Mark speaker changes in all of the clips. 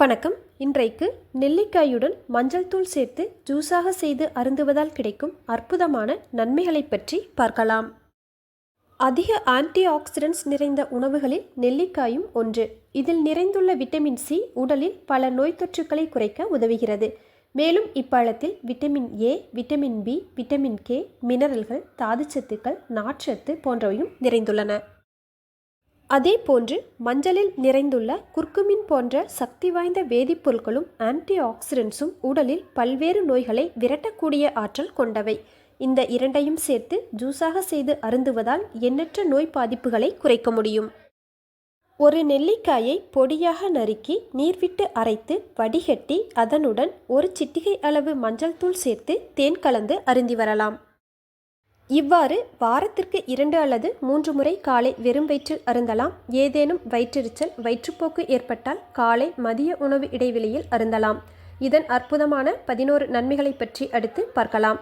Speaker 1: வணக்கம். இன்றைக்கு நெல்லிக்காயுடன் மஞ்சள் தூள் சேர்த்து ஜூஸாக செய்து அருந்துவதால் கிடைக்கும் அற்புதமான நன்மைகளை பற்றி பார்க்கலாம். அதிக ஆன்டி ஆக்சிடென்ட்ஸ் நிறைந்த உணவுகளில் நெல்லிக்காயும் ஒன்று. இதில் நிறைந்துள்ள விட்டமின் சி உடலில் பல நோய் தொற்றுக்களை குறைக்க உதவுகிறது. மேலும் இப்பழத்தில் vitamin A vitamin B vitamin K மினரல்கள் தாதுச்சத்துக்கள் நார்ச்சத்து போன்றவையும் நிறைந்துள்ளன. அதேபோன்று மஞ்சளில் நிறைந்துள்ள குர்குமின் போன்ற சக்தி வாய்ந்த வேதிப்பொருட்களும் ஆன்டி ஆக்சிடென்ட்ஸும் உடலில் பல்வேறு நோய்களை விரட்டக்கூடிய ஆற்றல் கொண்டவை. இந்த இரண்டையும் சேர்த்து ஜூஸாக செய்து அருந்துவதால் எண்ணற்ற நோய் பாதிப்புகளை குறைக்க முடியும். ஒரு நெல்லிக்காயை பொடியாக நறுக்கி நீர்விட்டு அரைத்து வடிகட்டி அதனுடன் ஒரு சிட்டிகை அளவு மஞ்சள் தூள் சேர்த்து தேன் கலந்து அருந்தி வரலாம். இவ்வாறு வாரத்திற்கு இரண்டு அல்லது மூன்று முறை காலை வெறும் வயிற்றில் அருந்தலாம். ஏதேனும் வயிற்றெரிச்சல் வயிற்றுப்போக்கு ஏற்பட்டால் காலை மதிய உணவு இடைவெளியில் அருந்தலாம். இதன் அற்புதமான பதினோரு நன்மைகளை பற்றி அடுத்து பார்க்கலாம்.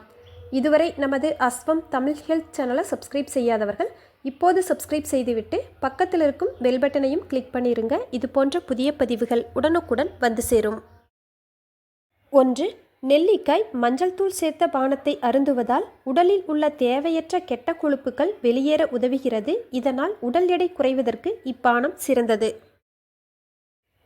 Speaker 1: இதுவரை நமது அஸ்வம் தமிழ் ஹெல்த் சேனலை சப்ஸ்கிரைப் செய்யாதவர்கள் இப்போது சப்ஸ்கிரைப் செய்துவிட்டு பக்கத்தில் இருக்கும் பெல் பட்டனையும் கிளிக் பண்ணிருங்க. இது போன்ற புதிய பதிவுகள் உடனுக்குடன் வந்து சேரும். ஒன்று நெல்லிக்காய் மஞ்சள் தூள் சேர்த்த பானத்தை அருந்துவதால் உடலில் உள்ள தேவையற்ற கெட்ட கொழுப்புகள் வெளியேற உதவுகிறது. இதனால் உடல் எடை குறைவதற்கு இப்பானம் சிறந்தது.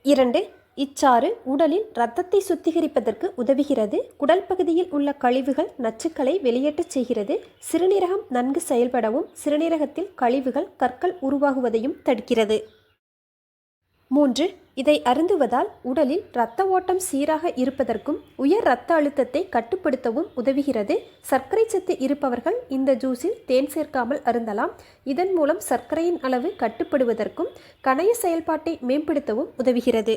Speaker 1: இரண்டு இச்சாறு உடலில் இரத்தத்தை சுத்திகரிப்பதற்கு உதவுகிறது. குடல் பகுதியில் உள்ள கழிவுகள் நச்சுக்களை வெளியேற்றச் செய்கிறது. சிறுநீரகம் நன்கு செயல்படவும் சிறுநீரகத்தில் கழிவுகள் கற்கள் உருவாகுவதையும் தடுக்கிறது. மூன்று இதை அருந்துவதால் உடலில் இரத்த ஓட்டம் சீராக இருப்பதற்கும் உயர் இரத்த அழுத்தத்தை கட்டுப்படுத்தவும் உதவுகிறது. சர்க்கரை சத்து இருப்பவர்கள் இந்த ஜூஸில் தேன் சேர்க்காமல் அருந்தலாம். இதன் மூலம் சர்க்கரையின் அளவு கட்டுப்படுவதற்கும் கணைய செயல்பாட்டை மேம்படுத்தவும் உதவுகிறது.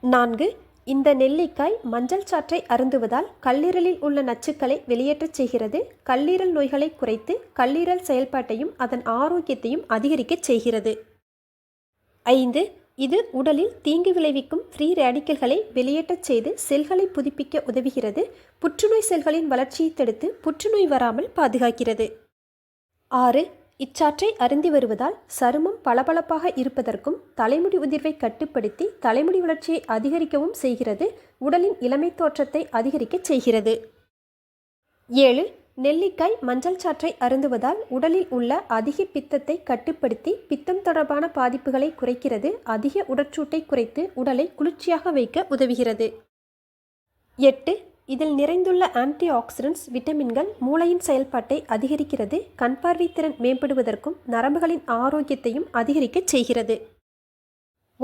Speaker 1: நான்கு இந்த நெல்லிக்காய் மஞ்சள் சாற்றை அருந்துவதால் கல்லீரலில் உள்ள நச்சுக்களை வெளியேற்றச் செய்கிறது. கல்லீரல் நோய்களை குறைத்து கல்லீரல் செயல்பாட்டையும் அதன் ஆரோக்கியத்தையும் அதிகரிக்கச் செய்கிறது. ஐந்து இது உடலில் தீங்கு விளைவிக்கும் ஃப்ரீ ரேடிக்கல்களை வெளியேற்றச் செய்து செல்களை புதுப்பிக்க உதவுகிறது. புற்றுநோய் செல்களின் வளர்ச்சியை தடுத்து புற்றுநோய் வராமல் பாதுகாக்கிறது. ஆறு இச்சாற்றை அருந்தி வருவதால் சருமம் பளபளப்பாக இருப்பதற்கும் தலைமுடி உதிர்வை கட்டுப்படுத்தி தலைமுடி வளர்ச்சியை அதிகரிக்கவும் செய்கிறது. உடலின் இளமை தோற்றத்தை அதிகரிக்கச் செய்கிறது. ஏழு நெல்லிக்காய் மஞ்சள் சாற்றை அருந்துவதால் உடலில் உள்ள அதிக பித்தத்தை கட்டுப்படுத்தி பித்தம் தொடர்பான பாதிப்புகளை குறைக்கிறது. அதிக உடற்சூட்டை குறைத்து உடலை குளிர்ச்சியாக வைக்க உதவுகிறது. எட்டு. இதில் நிறைந்துள்ள ஆன்டி ஆக்சிடென்ட்ஸ் விட்டமின்கள் மூளையின் செயல்பாட்டை அதிகரிக்கிறது. கண்பார்வை திறன் மேம்படுவதற்கும் நரம்புகளின் ஆரோக்கியத்தையும் அதிகரிக்கச் செய்கிறது.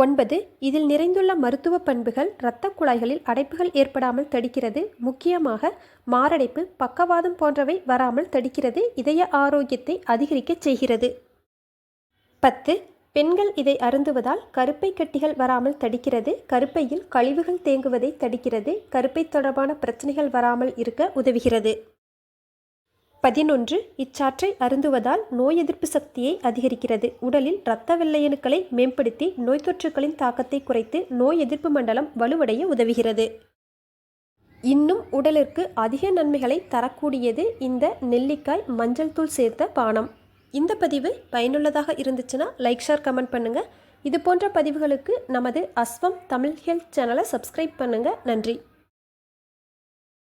Speaker 1: ஒன்பது இதில் நிறைந்துள்ள மருத்துவ பண்புகள் இரத்த குழாய்களில் அடைப்புகள் ஏற்படாமல் தடுக்கிறது. முக்கியமாக மாரடைப்பு பக்கவாதம் போன்றவை வராமல் தடுக்கிறது. இதய ஆரோக்கியத்தை அதிகரிக்கச் செய்கிறது. பத்து பெண்கள் இதை அருந்துவதால் கருப்பை கட்டிகள் வராமல் தடுக்கிறது. கருப்பையில் கழிவுகள் தேங்குவதை தடுக்கிறது. கருப்பை தொடர்பான பிரச்சனைகள் வராமல் இருக்க உதவுகிறது. பதினொன்று இச்சாற்றை அருந்துவதால் நோய் எதிர்ப்பு சக்தியை அதிகரிக்கிறது. உடலில் இரத்த வெள்ளையணுக்களை மேம்படுத்தி நோய் தொற்றுகளின் தாக்கத்தை குறைத்து நோய் எதிர்ப்பு மண்டலம் வலுவடைய உதவுகிறது. இன்னும் உடலிற்கு அதிக நன்மைகளை தரக்கூடியது இந்த நெல்லிக்காய் மஞ்சள் தூள் சேர்த்த பானம். இந்த பதிவு பயனுள்ளதாக இருந்துச்சுன்னா லைக் ஷேர் கமெண்ட் பண்ணுங்கள் இது போன்ற பதிவுகளுக்கு நமது அஸ்வம் தமிழ் ஹெல்த் சேனலை சப்ஸ்கிரைப் பண்ணுங்கள் நன்றி.